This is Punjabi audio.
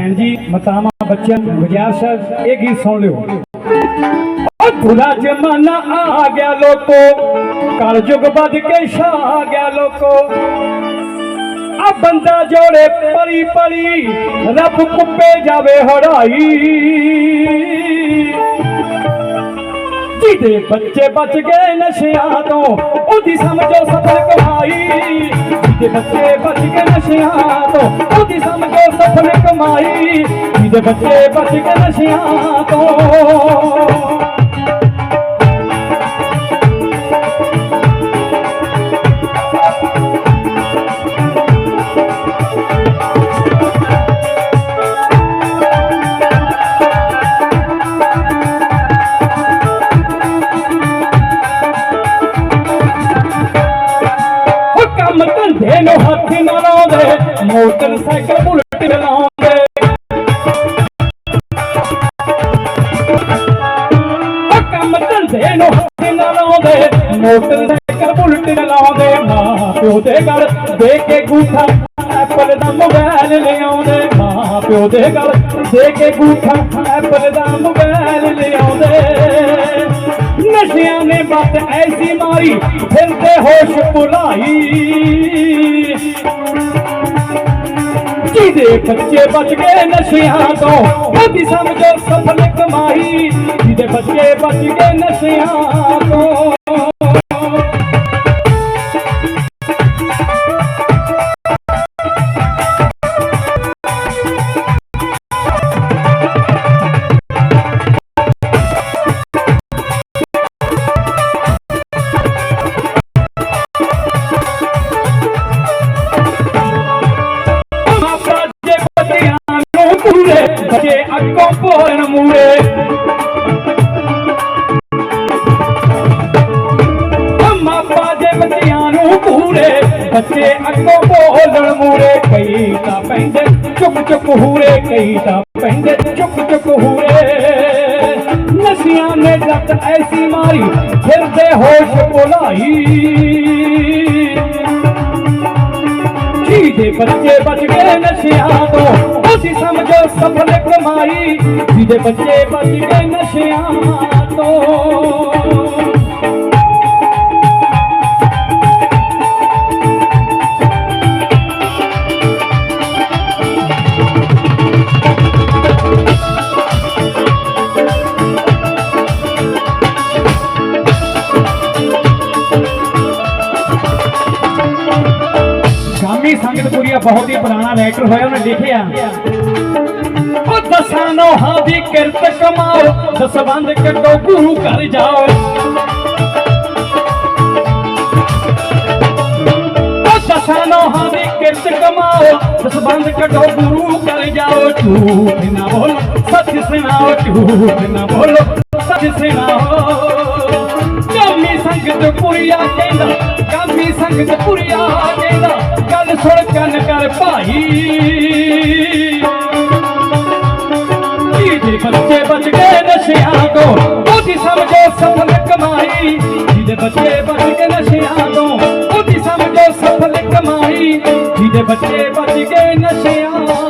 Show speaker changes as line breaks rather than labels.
ਭੈਣ ਜੀ, ਮਤਾਵਾਂ ਬੱਚਿਆਂ ਗੁਜਾਰ ਸਾਹਿਬ ਇਹ ਗੀਤ ਸੁਣ ਲਿਓ। ਉਹ ਬੁਰਾ ਜ਼ਮਾਨਾ ਆ ਗਿਆ ਲੋਕੋ ਕਲਯੁਗ ਵੱਧ ਕੇ ਛਾ ਗਿਆ ਲੋਕੋ। ਆ ਬੰਦਾ ਜੋੜੇ ਪਰੀ ਪਰੀ, ਰੱਬ ਕੁੱਪੇ ਜਾਵੇ ਹੜਾਈ। ਜਿਹਦੇ ਬੱਚੇ ਬਚ ਗਏ ਨਸ਼ਿਆਂ ਤੋਂ, ਉਹਦੀ ਸਮਝੋ ਸਫਲ ਕਮਾਈ। ਜਿਹਦੇ ਬੱਚੇ ਬਚ ਗਏ ਨਸ਼ਿਆਂ ਤੋਂ, ਉਹਦੀ ਸਮਝੋ माई कि बच्चे बच के नशिया तो। ना लावे मोटरसाइकिल ਲਾਉਂਦੇ ਮੋਟਰਸਾਈਕਲ ਬੁਲਟ ਲਾਉਂਦੇ ਮਾਂ ਪਿਓ ਦੇ ਗਲ ਦੇ ਕੇ ਗੂਠਾ, ਐਪਲ ਦਾ ਮੋਬਾਈਲ ਲਿਆਉਂਦੇ ਮਾਂ ਪਿਓ ਦੇ ਗਲ ਦੇ ਕੇ ਗੂਠਾ, ਐਪਲ ਦਾ ਮੋਬਾਈਲ ਲਿਆਉਂਦੇ। ਨਸ਼ਿਆਂ ਨੇ ਬੱਤ ਐਸੀ ਮਾਰੀ ਫਿਰਦੇ ਹੋਸ਼ ਭੁਲਾਈ। ਜਿਹਦੇ ਬੱਚੇ ਬਚ ਗਏ ਨਸ਼ਿਆਂ ਤੋਂ, ਉਹਦੀ ਸਮਝੋ ਸਫਲ ਕਮਾਈ। ਜਿਹਦੇ ਬੱਚੇ ਬਚ ਗਏ ਨਸ਼ਿਆਂ ਬੱਚੇ ਅੱਗੋਂ ਭੋਲਣ ਮੂਰੇ ਕਈ ਤਾਂ ਪੈਂਦੇ, ਚੁੱਕ ਚੁੱਕ ਹੂਰੇ ਕਈ ਤਾਂ ਪੈਂਦੇ, ਚੁੱਕ ਚੁੱਕ ਹੂਰੇ। ਨਸ਼ੀਆਂ ਨੇ ਜੱਤ ਐਸੀ ਮਾਰੀ, ਫਿਰਦੇ ਹੋਸ਼ ਭੁਲਾਈ। ਜਿਹਦੇ ਬੱਚੇ ਬਚ ਗਏ ਨਸ਼ਿਆਂ ਤੋਂ ਤੁਸੀਂ ਸਮਝੋ ਸਫਲ ਕਮਾਈ। ਜਿਹਦੇ ਬੱਚੇ ਬਚ ਗਏ ਨਸ਼ਿਆਂ ਤੋਂ। ਸੰਗਤਪੁਰੀਆ ਬਹੁਤ ਹੀ ਪੁਰਾਣਾ ਰਾਈਟਰ ਹੋਇਆ ਉਹਨੇ ਲਿਖਿਆ ਉਹ ਦਸਾਂ ਨੋਹਾਂ ਦੀ ਕਿਰਤ ਕਮਾਓ ਦਸਵੰਦ ਕੱਢੋ ਗੁਰੂ ਘਰ ਜਾਓ ਉਹ ਦਸਾਂ ਨੋਹਾਂ ਦੀ ਕਿਰਤ ਕਮਾਓ ਦਸਵੰਦ ਕੱਢੋ ਗੁਰੂ ਘਰ ਜਾਓ ਝੂਠ ਨਾ ਬੋਲੋ ਸੱਚ ਸੁਣਾਓ ਝੂਠ ਨਾ ਬੋਲੋ ਸੱਚ ਸੁਣਾਓ ਕਾਮੀ ਸੰਗਤ ਪੁਰੀਆ ਕਹਿੰਦਾ ਕਾਮੀ ਸੰਗਤ ਪੁਰੀਆ भाई सीधे बच्चे बच गए नशिया को तो, बुद्धि समझो सफल कमाई। सीधे बच्चे बच गए नशिया को तो, बुद्धि समझो सफल कमाई। सीधे बच्चे बच गए नशिया।